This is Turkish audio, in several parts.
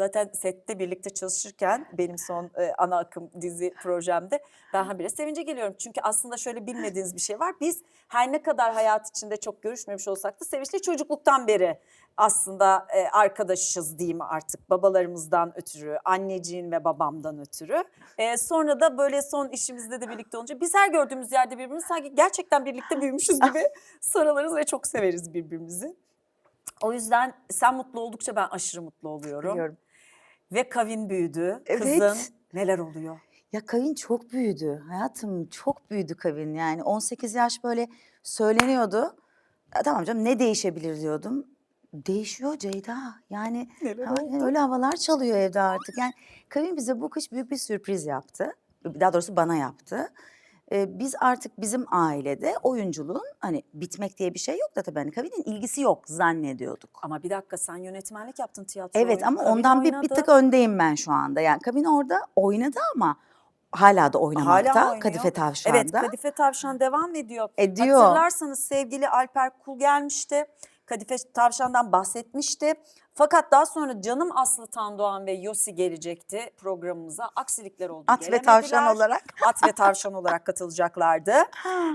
Zaten sette birlikte çalışırken benim son e, ana akım dizi projemde ben habire sevince geliyorum. Çünkü aslında şöyle bilmediğiniz bir şey var. Biz her ne kadar hayat içinde çok görüşmemiş olsak da Sevinç'le çocukluktan beri aslında e, arkadaşız diyeyim artık babalarımızdan ötürü, anneciğin ve babamdan ötürü. E, sonra da böyle son işimizde de birlikte olunca biz her gördüğümüz yerde birbirimizi sanki gerçekten birlikte büyümüşüz gibi sarılırız ve çok severiz birbirimizi. O yüzden sen mutlu oldukça ben aşırı mutlu oluyorum. Biliyorum. Ve Kavin büyüdü. Evet. Kızın neler oluyor? Ya Kavin çok büyüdü. Hayatım çok büyüdü Kavin. Yani 18 yaş böyle söyleniyordu. Ya tamam canım ne değişebilir diyordum. Değişiyor Ceyda. Yani ha- öyle havalar çalıyor evde artık. Yani Kavin bize bu kış büyük bir sürpriz yaptı. Daha doğrusu bana yaptı. Biz artık bizim ailede oyunculuğun hani bitmek diye bir şey yok da tabii hani Kavin'in ilgisi yok zannediyorduk. Ama bir dakika sen yönetmenlik yaptın tiyatro Evet oyunu. ama Kavin ondan bir, bir tık öndeyim ben şu anda. Yani Kabin orada oynadı ama hala da oynamakta Hala oynuyor. Kadife Tavşan'da. Evet Kadife Tavşan devam ediyor. Ediyor. Hatırlarsanız sevgili Alper Kul gelmişti. Kadife Tavşan'dan bahsetmişti. Fakat daha sonra Canım Aslı Tandoğan ve Yosi gelecekti programımıza. Aksilikler oldu. At ve tavşan olarak. At ve tavşan olarak katılacaklardı.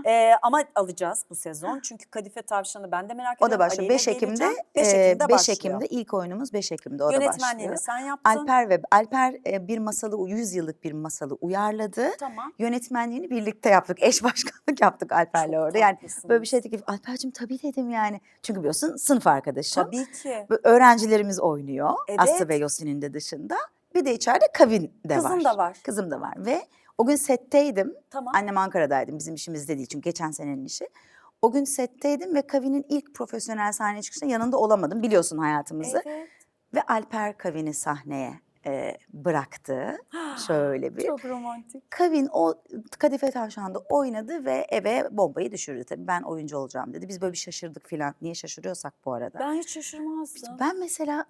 Ee, ama alacağız bu sezon. Çünkü Kadife Tavşan'ı ben de merak O ediyorum. da başlıyor. Ali ile 5 Ekim'de, geleceğim. 5 e, Ekim'de 5 başlıyor. Ekim'de ilk oyunumuz 5 Ekim'de o da Yönetmenliğini başlıyor. sen yaptın. Alper ve Alper e, bir masalı 100 yıllık bir masalı uyarladı. Tamam. Yönetmenliğini birlikte yaptık. Eş başkanlık yaptık Alper'le Çok orada. Yani böyle bir şey teklif. Alper'cim tabii dedim yani. Çünkü biliyorsun sınıf arkadaşım. Tabii ki. Böyle Öğrencilerimiz oynuyor. Evet. Aslı ve Yosin'in de dışında. Bir de içeride Kavin de var. Kızım da var. Kızım da var ve o gün setteydim. Tamam. Annem Ankara'daydım bizim işimizde değil çünkü geçen senenin işi. O gün setteydim ve Kavin'in ilk profesyonel sahne çıkışında yanında olamadım biliyorsun hayatımızı. Evet. Ve Alper Kavin'i sahneye e, bıraktı. Şöyle bir. Çok romantik. Kavin o Kadife Tavşan'da oynadı ve eve bombayı düşürdü tabii. Ben oyuncu olacağım dedi. Biz böyle bir şaşırdık filan. Niye şaşırıyorsak bu arada. Ben hiç şaşırmazdım. Ben mesela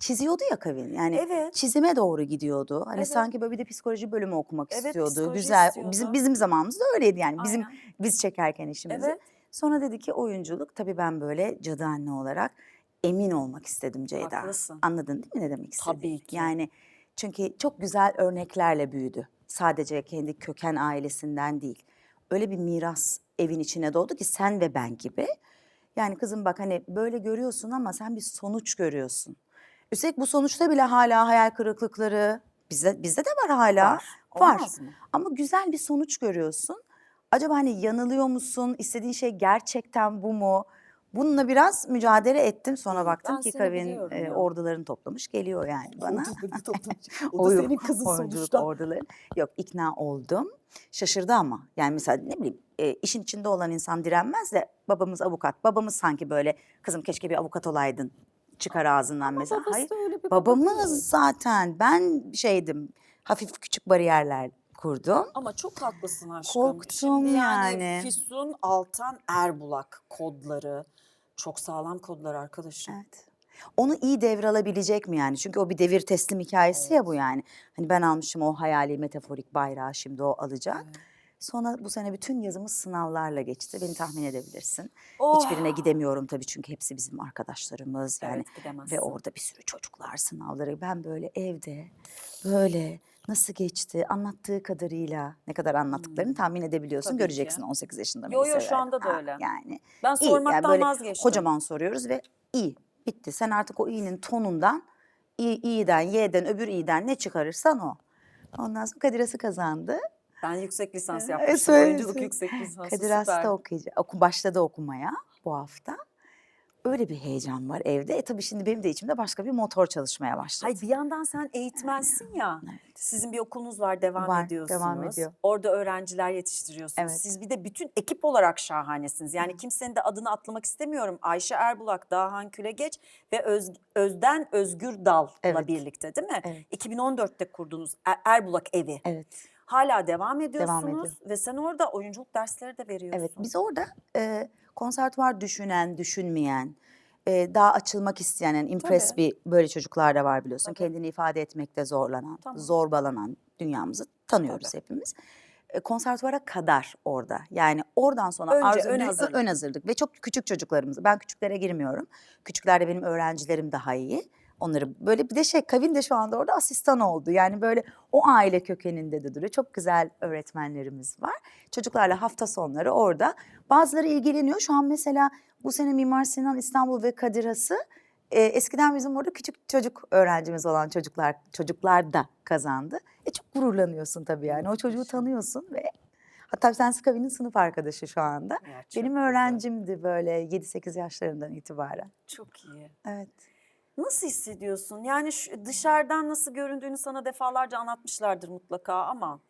çiziyordu ya Kavin. Yani Evet. çizime doğru gidiyordu. Hani Evet. sanki böyle bir de psikoloji bölümü okumak Evet, istiyordu. Güzel. istiyordu. Bizim bizim zamanımızda öyleydi yani. Bizim Aynen. biz çekerken işimizi. Evet. Sonra dedi ki oyunculuk. Tabii ben böyle cadı anne olarak emin olmak istedim Ceyda. Haklısın. Anladın değil mi ne demek istediğimi? Tabii ki. Yani çünkü çok güzel örneklerle büyüdü. Sadece kendi köken ailesinden değil. Öyle bir miras evin içine doğdu ki sen ve ben gibi. Yani kızım bak hani böyle görüyorsun ama sen bir sonuç görüyorsun. Üstelik bu sonuçta bile hala hayal kırıklıkları bizde bizde de var hala. Var. Var. Olmaz mı? Ama güzel bir sonuç görüyorsun. Acaba hani yanılıyor musun? İstediğin şey gerçekten bu mu? Bununla biraz mücadele ettim. Sonra baktım ki Kavin e, ordularını toplamış geliyor yani bana. o da Oyun- senin kızın sonuçta. orduları. Yok ikna oldum. Şaşırdı ama. Yani mesela ne bileyim e, işin içinde olan insan direnmez de babamız avukat. Babamız sanki böyle kızım keşke bir avukat olaydın çıkar ağzından mesela. babası Hayır. Babamız zaten ben şeydim hafif küçük bariyerler kurdum. Ama çok haklısın aşkım. Korktum Şimdi yani. Füsun, Altan, Erbulak kodları. Çok sağlam kodlar arkadaşım. Evet. Onu iyi devralabilecek mi yani? Çünkü o bir devir teslim hikayesi ya bu yani. Hani ben almışım o hayali metaforik bayrağı şimdi o alacak. Sonra bu sene bütün yazımız sınavlarla geçti. Beni tahmin edebilirsin. Oh. Hiçbirine gidemiyorum tabii çünkü hepsi bizim arkadaşlarımız yani. Evet, gidemezsin. Ve orada bir sürü çocuklar sınavları. Ben böyle evde böyle nasıl geçti anlattığı kadarıyla ne kadar anlattıklarını tahmin edebiliyorsun. Hmm. Tabii ki. Göreceksin 18 yaşında Yo, yo, şu anda da öyle. Yani Ben iyi. Sormaktan böyle vazgeçtim. Kocaman soruyoruz ve iyi bitti. Sen artık o iyinin tonundan iyi, iyiden, y'den, öbür iyiden ne çıkarırsan o. Ondan sonra Kadir Has'ı kazandı. Ben yüksek lisans yapmıştım. söyle, Oyunculuk söyle. yüksek lisansı Kadir süper. Has da okuyacak. Oku, başladı okumaya bu hafta. Öyle bir heyecan var evde. E tabii şimdi benim de içimde başka bir motor çalışmaya başladı. Hayır bir yandan sen eğitmensin ya. Sizin bir okulunuz var devam Var, ediyorsunuz. devam ediyor. Orada öğrenciler yetiştiriyorsunuz. Evet. Siz bir de bütün ekip olarak şahanesiniz. Yani kimsenin de adını atlamak istemiyorum. Ayşe Erbulak, Dahan Külegeç ve Öz- Özden Özgür Dal'la Evet. birlikte değil mi? Evet. 2014'te kurduğunuz Er- Erbulak evi. Evet. Hala devam ediyorsunuz ediyor. ve sen orada oyunculuk dersleri de veriyorsun. Evet, biz orada e, konservatuvar düşünen, düşünmeyen, e, daha açılmak isteyen, yani impress Tabii. bir böyle çocuklar da var biliyorsun. Tabii. Kendini ifade etmekte zorlanan, Tamam. zorbalanan dünyamızı tanıyoruz hepimiz. E, konservatuvara kadar orada. Yani oradan sonra Önce arzu- ön hazırlık. ön hazırlık ve çok küçük çocuklarımız. Ben küçüklere girmiyorum. Küçüklerde benim öğrencilerim daha iyi. Onları. Böyle bir de şey Kavin de şu anda orada asistan oldu. Yani böyle o aile kökeninde de duruyor. Çok güzel öğretmenlerimiz var. Çocuklarla hafta sonları orada. Bazıları ilgileniyor. Şu an mesela bu sene Mimar Sinan İstanbul ve Kadir Has'ı e, eskiden bizim orada küçük çocuk öğrencimiz olan çocuklar çocuklar da kazandı. E çok gururlanıyorsun tabii yani. O çocuğu tanıyorsun ve hatta Sensi Kavin'in sınıf arkadaşı şu anda. Ya Benim güzel. öğrencimdi böyle 7-8 yaşlarından itibaren. Çok iyi. Evet. Nasıl hissediyorsun? Yani dışarıdan nasıl göründüğünü sana defalarca anlatmışlardır mutlaka ama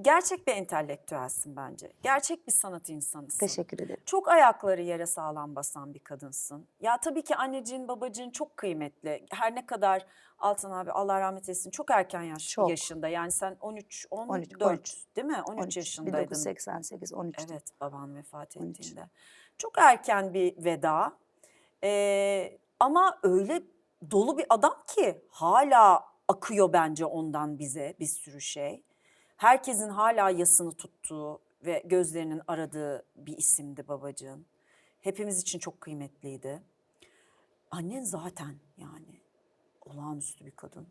gerçek bir entelektüelsin bence. Gerçek bir sanat insanısın. Teşekkür ederim. Çok ayakları yere sağlam basan bir kadınsın. Ya tabii ki anneciğin babacığın çok kıymetli. Her ne kadar Altan abi Allah rahmet eylesin çok erken yaş, Çok. yaşında. Yani sen 13, 14 13, 13. değil mi? 13, 13, yaşındaydın. 1988, 13. Evet baban vefat 13. ettiğinde. Çok erken bir veda. Ee, ama öyle dolu bir adam ki hala akıyor bence ondan bize bir sürü şey. Herkesin hala yasını tuttuğu ve gözlerinin aradığı bir isimdi babacığın. Hepimiz için çok kıymetliydi. Annen zaten yani olağanüstü bir kadın.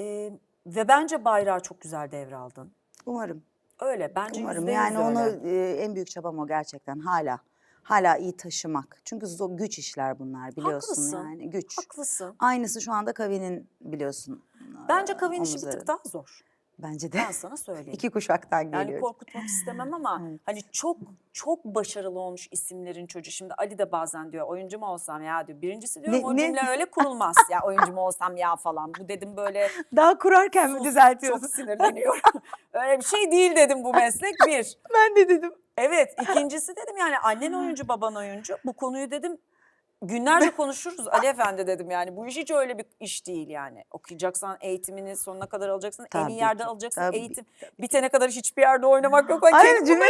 Ee, ve bence bayrağı çok güzel devraldın. Umarım. Öyle bence Umarım. Yani yüz onu öyle. e, en büyük çabam o gerçekten hala. Hala iyi taşımak. Çünkü zor, güç işler bunlar biliyorsun Haklısın. yani güç. Haklısın. Aynısı şu anda Kavin'in biliyorsun. Bence e, kavin işi bir tık daha zor. Bence de Ben sana söyleyeyim. iki kuşaktan yani geliyor. korkutmak istemem ama Evet. hani çok çok başarılı olmuş isimlerin çocuğu. Şimdi Ali de bazen diyor oyuncu mu olsam ya diyor. Birincisi diyorum Ne- o cümle öyle kurulmaz ya oyuncu mu olsam ya falan. Bu dedim böyle Daha kurarken mi düzeltiyorsun? çok sinirleniyorum. öyle bir şey değil dedim bu meslek bir. Ben de dedim. Evet ikincisi dedim yani annen oyuncu baban oyuncu. Bu konuyu dedim günlerce konuşuruz Ali Efendi dedim yani. Bu iş hiç öyle bir iş değil yani. Okuyacaksan eğitimini sonuna kadar alacaksın. en Tabii iyi yerde ki, alacaksın. tabii, Eğitim bitene kadar hiçbir yerde oynamak yok. Aynı kendim cümle.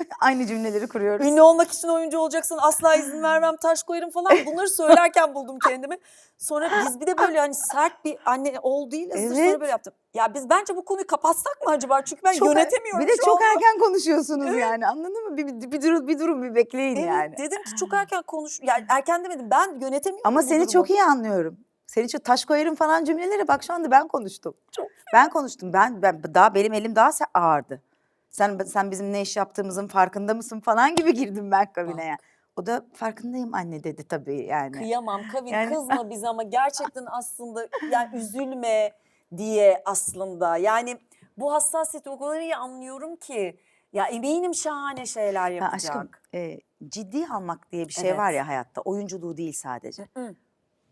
Aynı cümleleri kuruyoruz. Ünlü olmak için oyuncu olacaksın asla izin vermem taş koyarım falan bunları söylerken buldum kendimi. Sonra biz bir de böyle hani sert bir anne ol değiliz de sonra Evet. böyle yaptım. Ya biz bence bu konuyu kapatsak mı acaba? Çünkü ben Çok yönetemiyorum Bir de çok anda. erken konuşuyorsunuz yani anladın mı? Bir, bir, bir, durun, bir durun bir bekleyin Evet, yani. dedim ki çok erken konuş. Yani erken demedim ben yönetemiyorum Ama seni durumu. çok iyi anlıyorum. Seni çok taş koyarım falan cümleleri bak şu anda ben konuştum. Çok Ben konuştum. Ben, ben daha benim elim daha ağırdı. Sen sen bizim ne iş yaptığımızın farkında mısın falan gibi girdim ben kabine yani. O da farkındayım anne dedi tabii yani. Kıyamam Kavin Yani- kızma bize ama gerçekten aslında yani üzülme diye aslında. Yani bu hassasiyeti o kadar iyi anlıyorum ki. Ya eminim şahane şeyler Ya yapacak. aşkım e, ciddi almak diye bir şey var Evet. ya hayatta. Oyunculuğu değil sadece. Hı.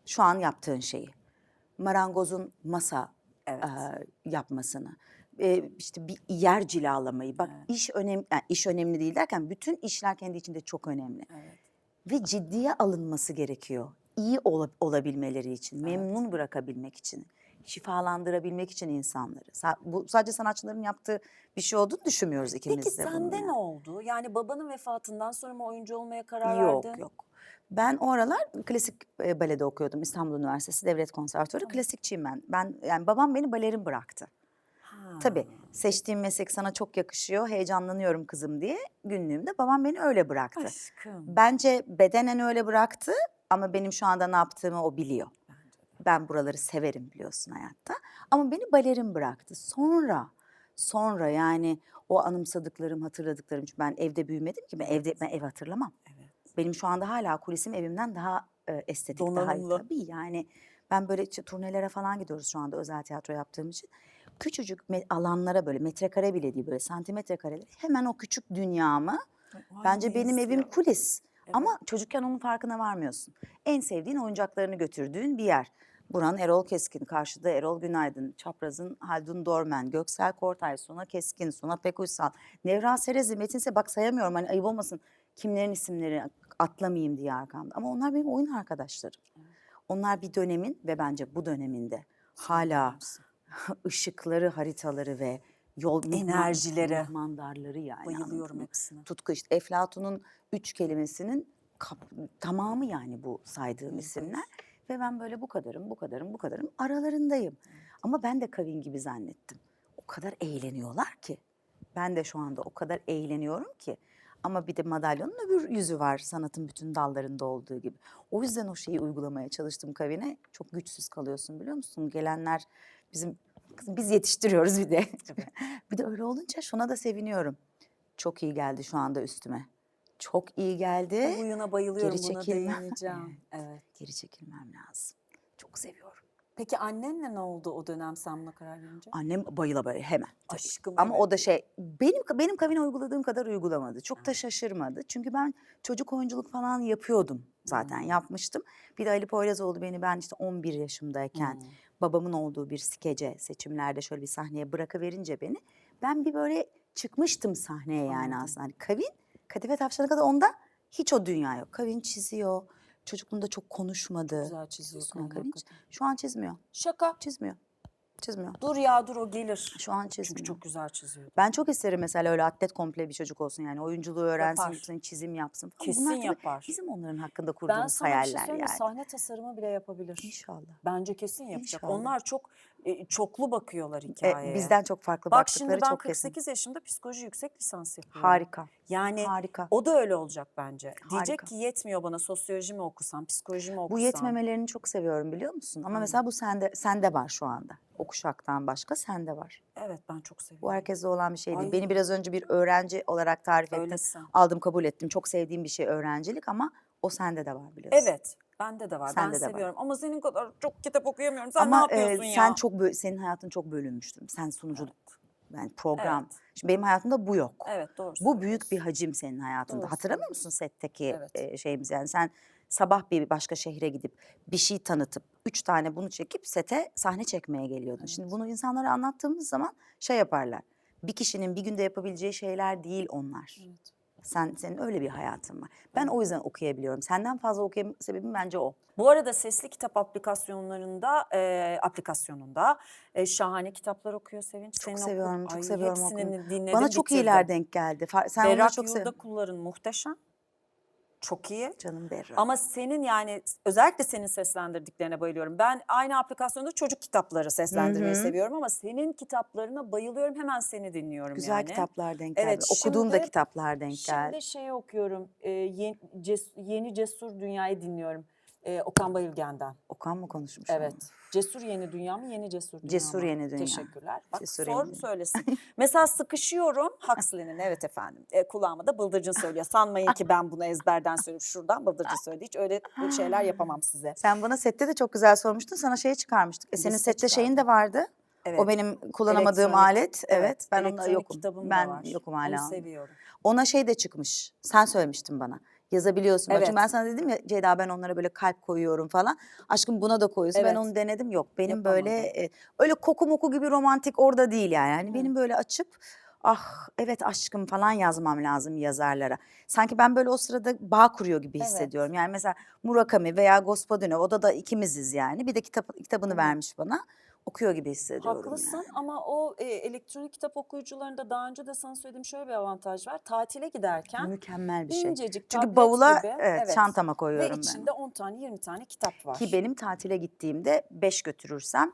Şu an yaptığın şeyi. Marangozun masa Evet. e, yapmasını. E, işte bir yer cilalamayı. Bak iş önemli, yani iş önemli değil derken bütün işler kendi içinde çok önemli. Evet. Ve ciddiye alınması gerekiyor. İyi ola- olabilmeleri için, memnun bırakabilmek için, şifalandırabilmek için insanları. Sa- bu sadece sanatçıların yaptığı bir şey olduğunu düşünmüyoruz ikimiz Peki de bunun sende yani. ne oldu? Yani babanın vefatından sonra mı oyuncu olmaya karar Yok verdin? yok. Ben o aralar klasik e, balede okuyordum İstanbul Üniversitesi Devlet Konservatuarı. Klasikçiyim ben. Ben yani babam beni balerin bıraktı. Tabii seçtiğim meslek sana çok yakışıyor, heyecanlanıyorum kızım diye günlüğümde babam beni öyle bıraktı. Aşkım. Bence bedenen öyle bıraktı ama benim şu anda ne yaptığımı o biliyor. Ben buraları severim biliyorsun hayatta. Ama beni balerin bıraktı. Sonra, sonra yani o anımsadıklarım, hatırladıklarım. Çünkü ben evde büyümedim ki. Ben evde ben ev hatırlamam. Evet. Benim şu anda hala kulisim evimden daha e, estetik, daha iyi. Donanımlı. Tabii yani ben böyle işte turnelere falan gidiyoruz şu anda özel tiyatro yaptığım için. Küçücük alanlara böyle metrekare bile değil böyle santimetre kareleri hemen o küçük dünyamı Bence benim neyse evim kulis. Evet. Ama çocukken onun farkına varmıyorsun. En sevdiğin oyuncaklarını götürdüğün bir yer. Buran Erol Keskin, karşıda Erol Günaydın, Çapraz'ın Haldun Dormen, Göksel Kortay, Suna Keskin, Suna Pekuysal, Nevra Serezi, Metin Se bak sayamıyorum hani ayıp olmasın kimlerin isimleri atlamayayım diye arkamda. Ama onlar benim oyun arkadaşlarım. Onlar bir dönemin ve bence bu döneminde hala. ışıkları, haritaları ve yol Enerjileri. mihmandarları yani. Bayılıyorum hepsine. tutku işte Eflatun'un üç kelimesinin kap- tamamı yani bu saydığım isimler. Ve ben böyle bu kadarım, bu kadarım, bu kadarım aralarındayım. Ama ben de Kavin gibi zannettim. O kadar eğleniyorlar ki. Ben de şu anda o kadar eğleniyorum ki. Ama bir de madalyonun öbür yüzü var sanatın bütün dallarında olduğu gibi. O yüzden o şeyi uygulamaya çalıştım Kavine. Çok güçsüz kalıyorsun biliyor musun? Gelenler bizim kızım biz yetiştiriyoruz bir de. bir de öyle olunca şuna da seviniyorum. Çok iyi geldi şu anda üstüme. Çok iyi geldi. Bu huyuna bayılıyorum Geri buna çekilmem. değineceğim. Evet. Geri çekilmem lazım. Çok seviyorum. Peki annenle ne oldu o dönem sen buna karar verince? Annem bayıla bayıla hemen. tabii. Aşkım Ama evet. o da şey benim benim kavine uyguladığım kadar uygulamadı. Çok da şaşırmadı. Çünkü ben çocuk oyunculuk falan yapıyordum zaten Hmm. yapmıştım. Bir de Ali Poyrazoğlu beni ben işte 11 yaşımdayken Hmm. Babamın olduğu bir skece seçimlerde şöyle bir sahneye bırakıverince beni ben bir böyle çıkmıştım sahneye yani aslında. Hani Kavin, Kadife Tavşan'a kadar onda hiç o dünya yok. Kavin çiziyor. Çocukluğunda çok konuşmadı. Güzel çiziyor Kavin şu an çizmiyor. Şaka. Çizmiyor. Çizmiyor. Dur ya dur o gelir. Şu an çizmiyor. Çünkü çok güzel çiziyor. Ben çok isterim mesela öyle atlet komple bir çocuk olsun yani oyunculuğu öğrensin, Yapar. çizim yapsın falan. Kesin Bunlar tabii yapar. Bizim onların hakkında Ben kurduğumuz sana bir şey hayaller söyleyeyim mi? yani. Sahne tasarımı bile yapabilir. İnşallah. Bence kesin yapacak. İnşallah. Onlar çok e, çoklu bakıyorlar E, hikayeye. bizden çok farklı Bak baktıkları şimdi ben çok kesin. 48 yaşında psikoloji yüksek lisans yapıyorum. Harika. Yani Harika. o da öyle olacak bence. Diyecek Harika. ki yetmiyor bana sosyoloji mi okusam, psikoloji mi okusam. Bu yetmemelerini çok seviyorum biliyor musun? Ama mesela bu sende sende var şu anda. O kuşaktan başka sende var. Evet ben çok seviyorum. Bu herkeste olan bir şey değil. Ay. Beni biraz önce bir öğrenci olarak tarif ettin. Öylesin. Aldım kabul ettim. Çok sevdiğim bir şey öğrencilik ama o sende de var biliyorsun. Evet. Bende de var. Sende ben de var. seviyorum. Ama senin kadar çok kitap okuyamıyorum. Sen Ama ne yapıyorsun e, ya? sen çok senin hayatın çok bölünmüştür. Sen sunuculuk yani program. Evet. Şimdi benim hayatımda bu yok. Evet doğru Bu büyük bir hacim senin hayatında. Doğru Hatırlamıyor musun setteki Evet. e, şeyimiz yani sen sabah bir başka şehre gidip bir şey tanıtıp üç tane bunu çekip sete sahne çekmeye geliyordun. Şimdi bunu insanlara anlattığımız zaman şey yaparlar. Bir kişinin bir günde yapabileceği şeyler değil onlar. Evet. Sen senin öyle bir hayatın var. Ben o yüzden okuyabiliyorum. Senden fazla okuyam sebebim bence o. Bu arada sesli kitap aplikasyonlarında, e, aplikasyonunda e, şahane kitaplar okuyor Sevinç. Çok seviyorum, çok seviyorum okumayı. Bana çok iyiler denk geldi. Fa- Sen Berrak çok Yurda sev. Kullar'ın muhteşem. Çok iyi. Canım Berrak. Ama senin yani özellikle senin seslendirdiklerine bayılıyorum. Ben aynı aplikasyonda çocuk kitapları seslendirmeyi Hı hı. seviyorum ama senin kitaplarına bayılıyorum. Hemen seni dinliyorum Güzel yani. kitaplar denk geldi. Evet, Okuduğum da kitaplar denk geldi. Şimdi şey okuyorum. e, yeni, Ces- yeni Cesur Dünya'yı dinliyorum. E, Okan Bayülgen'den. Okan mı konuşmuş? Evet. onunla? Cesur Yeni Dünya mı? Yeni Cesur Dünya Cesur mı? Yeni Dünya. Teşekkürler. Bak Cesur sor Yeni söylesin. Mesela sıkışıyorum. Huxley'nin evet efendim. E, kulağıma da bıldırcın söylüyor. Sanmayın ki ben bunu ezberden söyleyip şuradan bıldırcın söyledi. Hiç öyle şeyler yapamam size. Sen bana sette de çok güzel sormuştun. Sana şeyi çıkarmıştık. E, senin Liste sette şeyin de çıkardım. vardı. Evet. O benim kullanamadığım Elektronik- alet. Evet. Ben onda elektronik yokum. Ben yokum Onu hala. seviyorum. Ona şey de çıkmış. Sen söylemiştin bana. Yazabiliyorsun. Evet. Çünkü ben sana dedim ya Ceyda ben onlara böyle kalp koyuyorum falan. Aşkım buna da koyuyorsun. Ben Evet. onu denedim. Yok benim Yapamadım. böyle e, öyle koku moku gibi romantik orada değil yani. yani Hı. benim böyle açıp ah evet aşkım falan yazmam lazım yazarlara. Sanki ben böyle o sırada bağ kuruyor gibi Evet. hissediyorum. Yani mesela Murakami veya Gospodinov o da da ikimiziz yani. Bir de kitap kitabını Evet. vermiş bana. Okuyor gibi hissediyorum Haklısın yani. ama o e, elektronik kitap okuyucularında daha önce de sana söylediğim şöyle bir avantaj var. Tatile giderken Mükemmel bir şey. incecik Çünkü bavula gibi, evet, çantama ve koyuyorum ben. içinde 10 tane 20 tane kitap var. Ki benim tatile gittiğimde beş götürürsem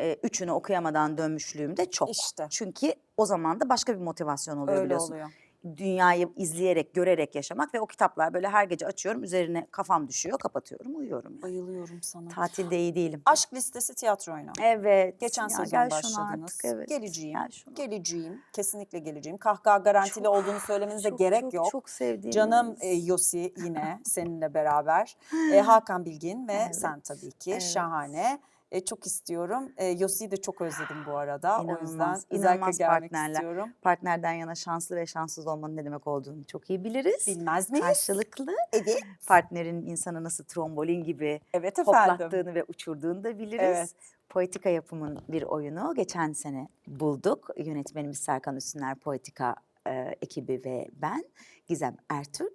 e, üçünü okuyamadan dönmüşlüğümde çok. İşte. Çünkü o zaman da başka bir motivasyon oluyor Öyle biliyorsun. oluyor. Dünyayı izleyerek, görerek yaşamak ve o kitaplar böyle her gece açıyorum, üzerine kafam düşüyor, kapatıyorum, uyuyorum. Yani. Bayılıyorum sana. Tatilde iyi değilim. Aşk listesi tiyatro oyunu. Evet. Geçen ya sezon gel başladınız. Artık, evet. Geleceğim. Gel şuna. Geleceğim. Kesinlikle geleceğim. Kahkaha garantili Çok- olduğunu söylemenize Çok, gerek çok, yok. Çok sevdiğim. Canım e, Yosi yine seninle beraber. E, Hakan Bilgin ve Evet. sen tabii ki. Evet. Şahane. E, çok istiyorum. E, Yosi'yi de çok özledim bu arada. o yüzden İnanılmaz, özellikle inanılmaz gelmek partnerler. istiyorum. Partnerden yana şanslı ve şanssız olmanın ne demek olduğunu çok iyi biliriz. Bilmez miyiz? Karşılıklı. Evet. Partnerin insanı nasıl trombolin gibi Evet efendim. hoplattığını ve uçurduğunu da biliriz. Evet. Poetika yapımın bir oyunu geçen sene bulduk. Yönetmenimiz Serkan Üstüner Poetika e, ekibi ve ben Gizem Ertürk.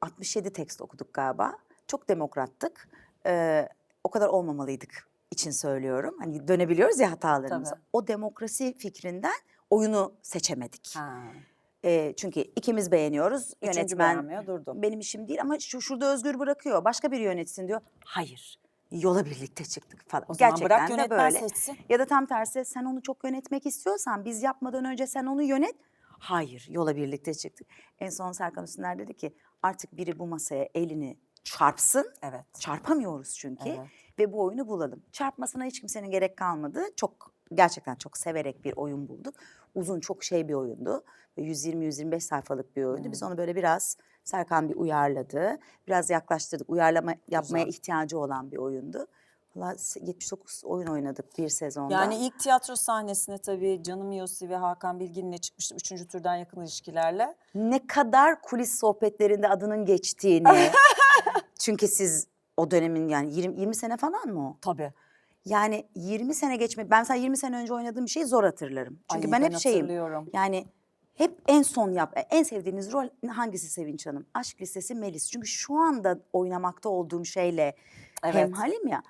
67 tekst okuduk galiba. Çok demokrattık. E, o kadar olmamalıydık için söylüyorum. Hani dönebiliyoruz ya hatalarımıza. Tabii. O demokrasi fikrinden oyunu seçemedik. Ha. E, çünkü ikimiz beğeniyoruz. Üçüncü Yönetmen beğenmiyor durdu. benim işim değil ama şu şurada özgür bırakıyor. Başka biri yönetsin diyor. Hayır. Yola birlikte çıktık falan. O zaman Gerçekten bırak de yönetmen böyle. seçsin. Ya da tam tersi sen onu çok yönetmek istiyorsan biz yapmadan önce sen onu yönet. Hayır, yola birlikte çıktık. En son Serkan Üstüner dedi ki artık biri bu masaya elini çarpsın. Evet. Çarpamıyoruz çünkü Evet. Ve bu oyunu bulalım. Çarpmasına hiç kimsenin gerek kalmadı. Çok gerçekten çok severek bir oyun bulduk. Uzun çok şey bir oyundu. Ve 120-125 sayfalık bir oyundu. Biz onu böyle biraz Serkan bir uyarladı. Biraz yaklaştırdık. Uyarlama yapmaya Güzel. ihtiyacı olan bir oyundu. Valla 79 oyun oynadık bir sezonda. Yani ilk tiyatro sahnesine tabii Canım Yossi ve Hakan Bilgin'le çıkmıştım. Üçüncü türden yakın ilişkilerle. ne kadar kulis sohbetlerinde adının geçtiğini. çünkü siz o dönemin yani 20, 20 sene falan mı o? Tabii. Yani 20 sene geçme. Ben mesela 20 sene önce oynadığım bir şeyi zor hatırlarım. Çünkü Ay, ben, ben hep şeyim. Yani hep en son yap. En sevdiğiniz rol hangisi Sevinç Hanım? Aşk Lisesi Melis. Çünkü şu anda oynamakta olduğum şeyle Evet. hemhalim ya.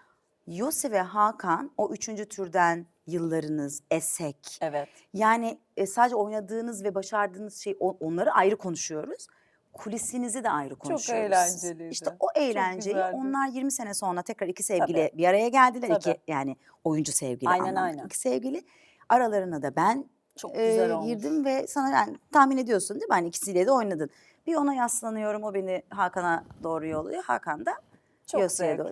Yossi ve Hakan o üçüncü türden yıllarınız, esek. Evet. Yani e, sadece oynadığınız ve başardığınız şey o- onları ayrı konuşuyoruz. Kulisinizi de ayrı konuşuyoruz. eğlenceliydi. İşte o Çok eğlenceyi onlar 20 sene sonra tekrar iki sevgili bir araya geldiler. Tabii. İki yani oyuncu sevgili Aynen, anlamında. aynen. İki sevgili. Aralarına da ben Çok e, güzel olmuş. girdim ve sana yani tahmin ediyorsun değil mi? Hani ikisiyle de oynadın. Bir ona yaslanıyorum o beni Hakan'a doğru yolluyor. Hakan da Çok zevkli. doğru.